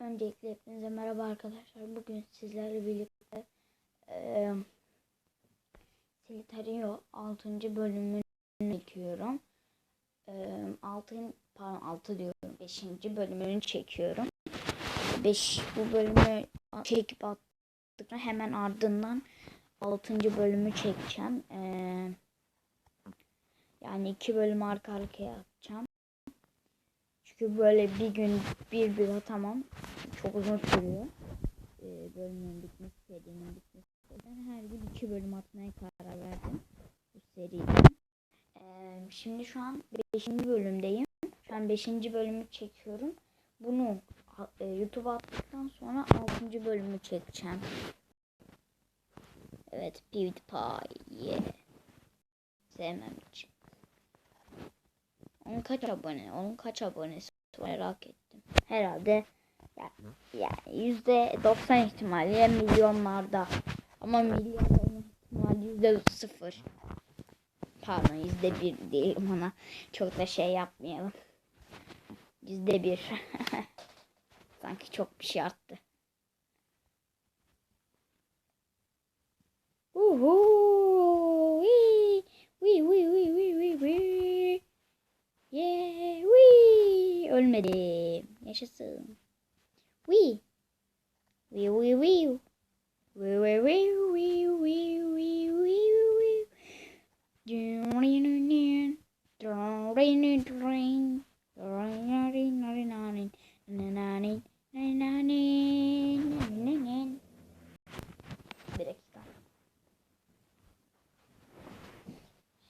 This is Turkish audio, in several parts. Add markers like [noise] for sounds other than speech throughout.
Öncelikle hepinize merhaba arkadaşlar. Bugün sizlerle birlikte eee Silitario 6. bölümünü çekiyorum. Eee 6 pardon 6 diyorum. 5. bölümünü çekiyorum. 5 bu bölümü çekip attıktan hemen ardından 6. bölümü çekeceğim. Eee yani iki bölüm arka arkaya atacağım. Çünkü böyle bir gün bir bir atamam. Çok uzun sürüyor. Ee, bölümün bitmesi, serinin bitmesi. Ben her gün iki bölüm atmaya karar verdim. Bu seriden. Ee, şimdi şu an 5. bölümdeyim. Şu an 5. bölümü çekiyorum. Bunu e, YouTube'a attıktan sonra 6. bölümü çekeceğim. Evet PewDiePie. Yeah. Sevmem hiç. Onun kaç abone? Onun kaç abonesi merak ettim. Herhalde yani, yüzde doksan ihtimalle milyonlarda. Ama milyon olma ihtimali yüzde sıfır. Pardon yüzde bir değil bana. Çok da şey yapmayalım. Yüzde bir. [laughs] Sanki çok bir şey arttı. Uhu, Ölmedim. Yaşasın. Wee. Wee, wee, wee. Wee, wee, wee, wee, wee, wee, wee, wee. Bir dakika.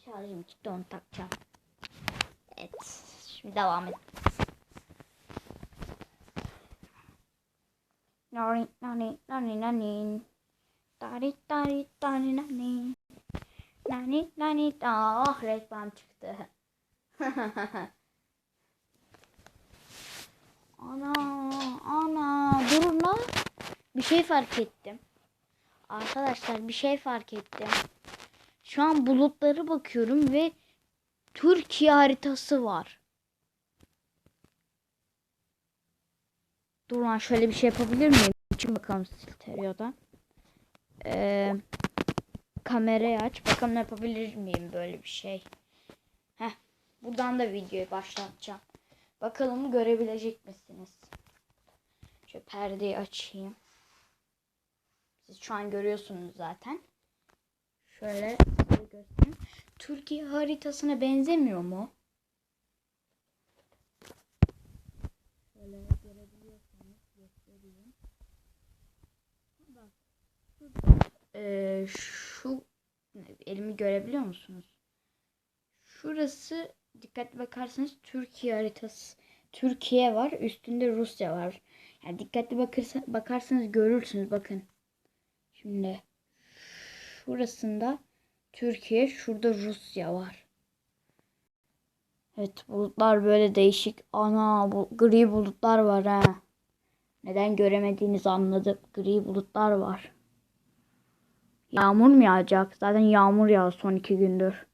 Şarjım çıktı onu takacağım. Evet. Şimdi devam et. Nani nani nani nani. Tari tari tari nani. Nani nani. Ah reklam çıktı. [laughs] ana ana durun lan. Bir şey fark ettim. Arkadaşlar bir şey fark ettim. Şu an bulutları bakıyorum ve Türkiye haritası var. Dur lan şöyle bir şey yapabilir miyim? Çık bakalım Silterio'da. Ee, kamerayı aç. Bakalım yapabilir miyim böyle bir şey. Heh. Buradan da videoyu başlatacağım. Bakalım görebilecek misiniz? Şöyle perdeyi açayım. Siz şu an görüyorsunuz zaten. Şöyle size göstereyim. Türkiye haritasına benzemiyor mu? Şöyle görebiliyorsanız göstereyim. Bak. Ee, şu elimi görebiliyor musunuz? Şurası dikkatli bakarsanız Türkiye haritası. Türkiye var. Üstünde Rusya var. Yani dikkatli bakırsa, bakarsanız görürsünüz. Bakın. Şimdi şurasında Türkiye, şurada Rusya var. Evet bulutlar böyle değişik. Ana bu gri bulutlar var ha. Neden göremediğinizi anladım. Gri bulutlar var. Yağmur mu yağacak? Zaten yağmur yağ son iki gündür.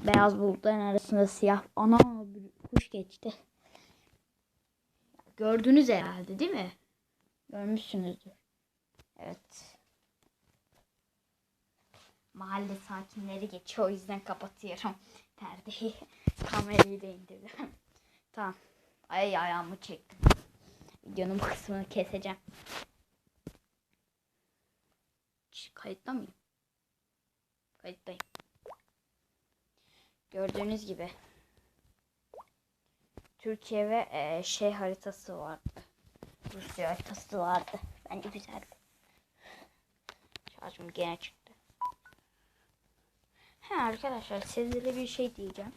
Beyaz bulutların arasında siyah. Ana kuş geçti. Gördünüz herhalde değil mi? Görmüşsünüzdür. Evet mahalle sakinleri geçiyor. O yüzden kapatıyorum perdeyi. Kamerayı da indirdim. [laughs] tamam. Ay ayağımı çektim. Videonun bu kısmını keseceğim. Kayıtta mıyım? Kayıttayım. Gördüğünüz gibi Türkiye ve e, şey haritası vardı. Rusya haritası vardı. Bence güzeldi. Şarjım gene çıktı. He arkadaşlar sizlere bir şey diyeceğim.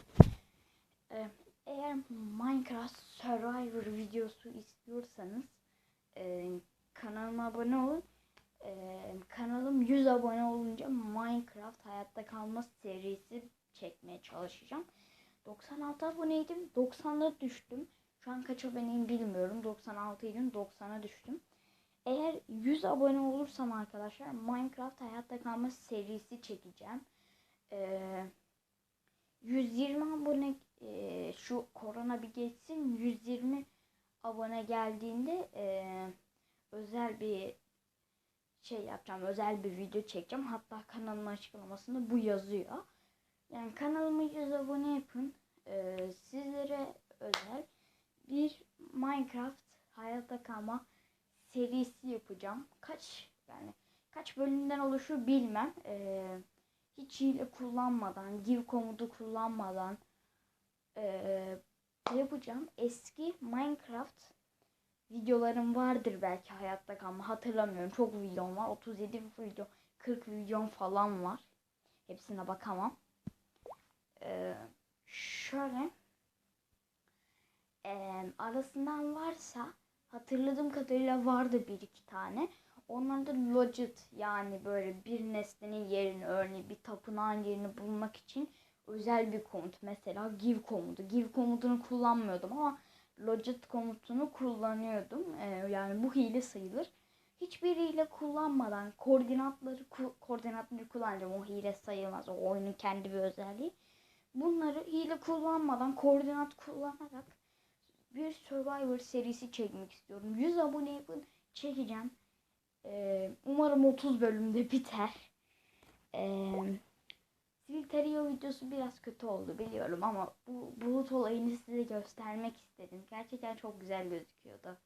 Ee, eğer Minecraft Survivor videosu istiyorsanız e, kanalıma abone olun. E, kanalım 100 abone olunca Minecraft hayatta kalma serisi çekmeye çalışacağım. 96 aboneydim. 90'a düştüm. Şu an kaç aboneyim bilmiyorum. 96 idim. 90'a düştüm. Eğer 100 abone olursam arkadaşlar Minecraft hayatta kalma serisi çekeceğim. Ee, 120 abone e, şu korona bir geçsin 120 abone geldiğinde eee, özel bir şey yapacağım. Özel bir video çekeceğim. Hatta kanalımın açıklamasında bu yazıyor. Yani kanalıma 100 abone yapın. Eee, sizlere özel bir Minecraft hayatta kalma serisi yapacağım. Kaç yani kaç bölümden oluşur bilmem. Eee, hiç hile kullanmadan, give komutu kullanmadan eee, yapacağım. Eski Minecraft videolarım vardır belki hayatta kalma hatırlamıyorum. Çok videom var. 37 video, 40 videom falan var. Hepsine bakamam. Eee, şöyle eee, arasından varsa hatırladığım kadarıyla vardı bir iki tane. Onlar da logit yani böyle bir nesnenin yerini örneğin bir tapınağın yerini bulmak için özel bir komut. Mesela give komutu. Give komutunu kullanmıyordum ama logit komutunu kullanıyordum. Ee, yani bu hile sayılır. Hiçbir hile kullanmadan koordinatları koordinatları kullanacağım. O hile sayılmaz. O oyunun kendi bir özelliği. Bunları hile kullanmadan koordinat kullanarak bir Survivor serisi çekmek istiyorum. 100 abone yapın çekeceğim. Ee, umarım 30 bölümde biter. Ee, Sivil Terrio videosu biraz kötü oldu biliyorum ama bu bulut olayını size göstermek istedim. Gerçekten çok güzel gözüküyordu.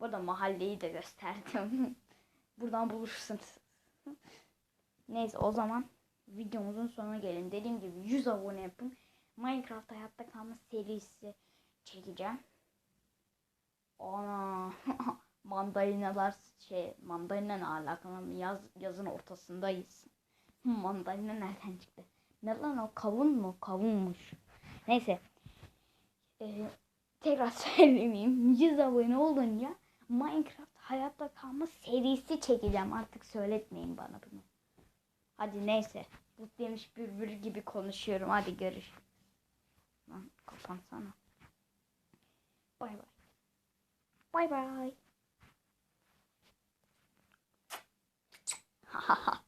Burada mahalleyi de gösterdim. [laughs] Buradan bulursunuz. [laughs] Neyse o zaman videomuzun sonuna gelin. Dediğim gibi 100 abone yapın. Minecraft hayatta kalma serisi çekeceğim. Ana [laughs] mandalinalar şey mandalina ne alakalı yaz yazın ortasındayız. mandalina nereden çıktı? Ne lan o kavun mu? Kavunmuş. Neyse. Ee, tekrar [laughs] söylemeyeyim. 100 abone olunca Minecraft hayatta kalma serisi çekeceğim. Artık söyletmeyin bana bunu. Hadi neyse. Bu demiş bülbül gibi konuşuyorum. Hadi görüş. Lan kapansana. Bay bay. Bay bay. 哈哈